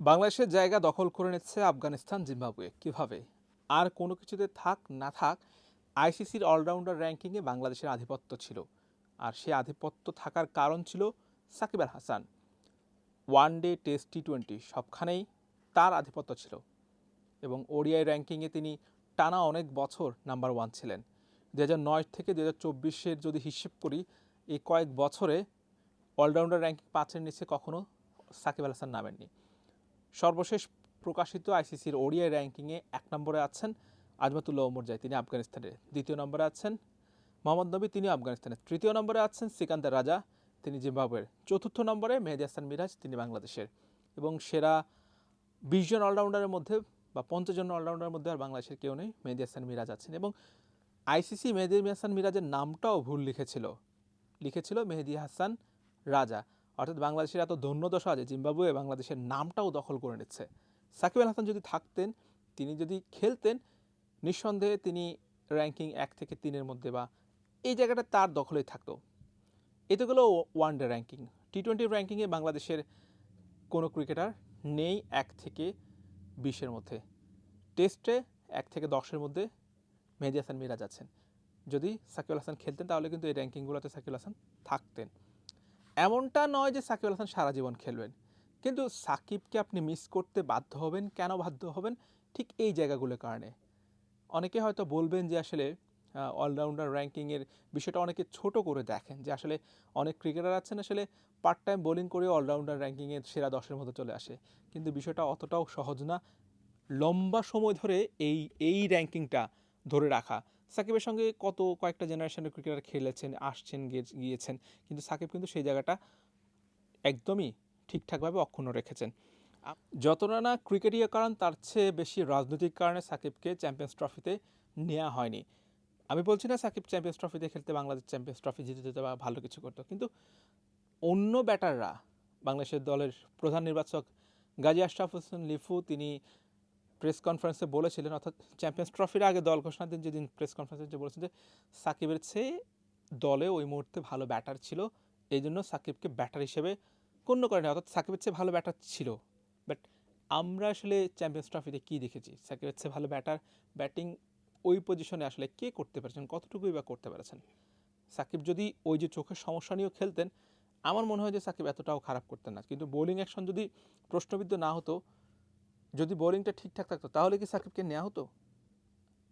বাংলাদেশের জায়গা দখল করে নিচ্ছে আফগানিস্তান, জিম্বাবুয়ে। কীভাবে? আর কোনো কিছুতে থাক, না থাক, আইসিসির অলরাউন্ডার র্যাঙ্কিংয়ে বাংলাদেশের আধিপত্য ছিল। আর সে আধিপত্য থাকার কারণ ছিল Shakib Al Hasan. One day test T twenty সবখানেই তার আধিপত্য ছিল। এবং ওডিআই র্যাঙ্কিংয়ে তিনি টানা অনেক বছর নাম্বার ওয়ান ছিলেন। দু হাজার নয় থেকে দু হাজার চব্বিশের যদি হিসেব করি এই কয়েক বছরে অলরাউন্ডার র্যাঙ্কিং পাঁচের নিচে কখনও সাকিব আল হাসান নামেননি। সর্বশেষ প্রকাশিত আইসিসির ওডিআই র্যাঙ্কিংয়ে এক নম্বরে আছেন আজমাতুল্লাহ ওমরজাই তিনি আফগানিস্তানের দ্বিতীয় নম্বরে আছেন। মোহাম্মদ নবী, তিনি আফগানিস্তানের তৃতীয় নম্বরে আছেন। সিকান্দার রাজা, তিনি জিম্বাবুয়ের চতুর্থ নম্বরে। মেহেদি হাসান মিরাজ, তিনি বাংলাদেশের। এবং সেরা বিশ জন অলরাউন্ডারের মধ্যে বা পঞ্চাশ জন অলরাউন্ডারের মধ্যে আর বাংলাদেশের কেউ নেই, মেহেদি হাসান মিরাজ আছেন। এবং আইসিসি মেহেদি হাসান মিরাজের নামটাও ভুল লিখেছিল। লিখেছিল মেহেদি হাসান রাজা। অর্থাৎ বাংলাদেশের এত ধন্যদশা আছে, জিম্বাবুয়ে বাংলাদেশের নামটাও দখল করে নিচ্ছে। সাকিব আল হাসান যদি থাকতেন, তিনি যদি খেলতেন, নিঃসন্দেহে তিনি র্যাঙ্কিং এক থেকে তিনের মধ্যে বা এই জায়গাটা তার দখলেই থাকতো। এতে গেলো one day ranking T twenty র্যাঙ্কিংয়ে বাংলাদেশের কোনো ক্রিকেটার নেই এক থেকে বিশের মধ্যে। টেস্টে এক থেকে দশের মধ্যে মেহেদি হাসান মিরাজ আছেন। যদি সাকিব হাসান খেলতেন, তাহলে কিন্তু এই র্যাঙ্কিংগুলোতে সাকিব হাসান থাকতেন। এমনটা নয় যে সাকিব আল হাসান সারা জীবন খেলবেন। কিন্তু সাকিবকে আপনি মিস করতে বাধ্য হবেন, কেন বাধ্য হবেন? ঠিক এই জায়গাগুলোর কারণে। অনেকে হয়তো বলবেন যে আসলে অলরাউন্ডার র্যাঙ্কিংয়ের বিষয়টা অনেকে ছোট করে দেখেন, যে আসলে অনেক ক্রিকেটার আছেন, আসলে পার্ট টাইম বোলিং করে অলরাউন্ডার র্যাঙ্কিংয়ের সেরা দশের মধ্যে চলে আসে। কিন্তু বিষয়টা অতটাও সহজ না। লম্বা সময় ধরে এই এই র্যাঙ্কিংটা ধরে রাখা। সাকিবের সঙ্গে কত কয়েকটা জেনারেশনের ক্রিকেটার খেলেছেন, আসছেন গিয়েছেন, কিন্তু সাকিব কিন্তু সেই জায়গাটা একদমই ঠিকঠাকভাবে অক্ষুণ্ণ রেখেছেন। যতটা না ক্রিকেটীয় কারণ, তার চেয়ে বেশি রাজনৈতিক কারণে সাকিবকে চ্যাম্পিয়ন্স ট্রফিতে নেওয়া হয়নি। আমি বলছি না সাকিব চ্যাম্পিয়ন্স ট্রফিতে খেলতে বাংলাদেশ চ্যাম্পিয়ন্স ট্রফি জিতে যেতে বা ভালো কিছু করতো, কিন্তু অন্য ব্যাটাররা, বাংলাদেশের দলের প্রধান নির্বাচক গাজী আশরাফ হোসেন লিফু, তিনি প্রেস কনফারেন্সে বলেছিলেন, অর্থাৎ চ্যাম্পিয়ন্স ট্রফির আগে দল ঘোষণা দিন যেদিন প্রেস কনফারেন্সে যে বলেছেন যে সাকিবের চেয়ে দলে ওই মুহূর্তে ভালো ব্যাটার ছিল। এই জন্য সাকিবকে ব্যাটার হিসেবে গণ্য করেনি, অর্থাৎ সাকিবের চেয়ে ভালো ব্যাটার ছিল। বাট আমরা আসলে চ্যাম্পিয়ন্স ট্রফিতে কী দেখেছি? সাকিবের চেয়ে ভালো ব্যাটার, ব্যাটিং ওই পজিশনে আসলে কে করতে পেরেছেন, কতটুকুই বা করতে পেরেছেন? সাকিব যদি ওই যে চোখের সমস্যা নিয়েও খেলতেন, আমার মনে হয় যে সাকিব এতটাও খারাপ করতেন না। কিন্তু বোলিং অ্যাকশন যদি প্রশ্নবিদ্ধ না হতো যদি বোলিংটা ঠিকঠাক থাকতো, তাহলে কি সাকিবকে নেওয়া হতো?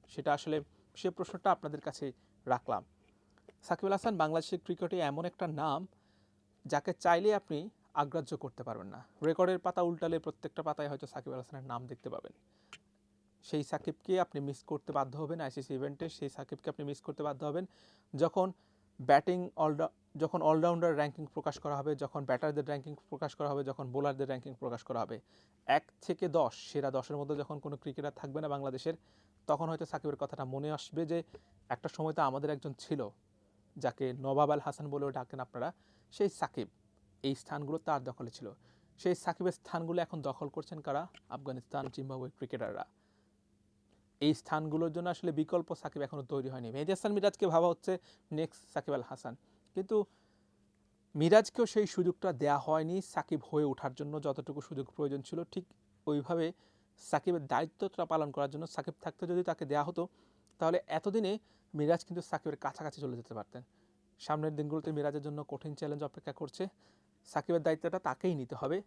সেটা আসলে সে প্রশ্নটা আপনাদের কাছে রাখলাম। সাকিব আল হাসান বাংলাদেশের ক্রিকেটে এমন একটা নাম যাকে চাইলে আপনি আগ্রাহ্য করতে পারবেন না। রেকর্ডের পাতা উল্টালে প্রত্যেকটা পাতায় হয়তো সাকিব আল হাসানের নাম দেখতে পাবেন। সেই সাকিবকে আপনি মিস করতে বাধ্য হবেন আইসিসি ইভেন্টে সেই সাকিবকে আপনি মিস করতে বাধ্য হবেন। যখন ব্যাটিং অলরা যখন অলরাউন্ডার র্যাঙ্কিং প্রকাশ করা হবে, যখন ব্যাটারদের র্যাঙ্কিং প্রকাশ করা হবে, যখন বোলারদের র্যাঙ্কিং প্রকাশ করা হবে, এক থেকে দশ, সেরা দশের মধ্যে যখন কোনো ক্রিকেটার থাকবে না বাংলাদেশের, তখন হয়তো সাকিবের কথাটা মনে আসবে যে, একটা সময় তো আমাদের একজন ছিল, যাকে নবাব আল হাসান বলেও ডাকেন আপনারা, সেই সাকিব, এই স্থানগুলো তার দখলে ছিল। সেই সাকিবের স্থানগুলো এখন দখল করছেন কারা? আফগানিস্তান জিম্বাবুয়ে ক্রিকেটাররা এই স্থানগুলোর জন্য আসলে বিকল্প সাকিব এখনও তৈরি হয়নি। মেহেদি হাসান মিরাজকে ভাবা হচ্ছে নেক্সট সাকিব আল হাসান। কিন্তু মিরাজকেও সেই সুযোগটা দেয়া হয়নি সাকিব হয়ে ওঠার জন্য যতটুকু সুযোগ প্রয়োজন ছিল। ঠিক ওইভাবে সাকিবের দায়িত্বটা পালন করার জন্য সাকিব থাকতে যদি তাকে দেয়া হতো, তাহলে এতদিনে মিরাজ কিন্তু সাকিবের কাছাকাছি চলে যেতে পারতেন। সামনের দিনগুলোতে মিরাজের জন্য কঠিন চ্যালেঞ্জ অপেক্ষা করছে। সাকিবের দায়িত্বটা তাকেই নিতে হবে।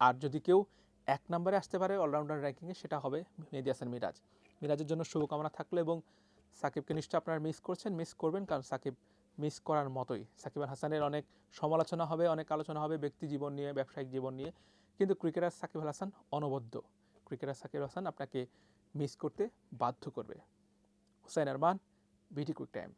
আর যদি কেউ এক নম্বরে আসতে পারে অলরাউন্ডার র্যাঙ্কিংয়ে সেটা হবে মেহেদি হাসান মিরাজ। মিরাজের জন্য শুভকামনা থাকল এবং সাকিবকে নিশ্চয়ই আপনারা মিস করছেন মিস করবেন কারণ সাকিব মিস করার মতোই। সাকিব আল হাসানের অনেক সমালোচনা হবে, অনেক আলোচনা হবে ব্যক্তি জীবন নিয়ে, ব্যবসায়িক জীবন নিয়ে। কিন্তু ক্রিকেটার সাকিব আল হাসান অনবদ্য। ক্রিকেটার সাকিব হাসান আপনাকে মিস করতে বাধ্য করবে। হুসাইন আরমান বিটি কুইক টাইম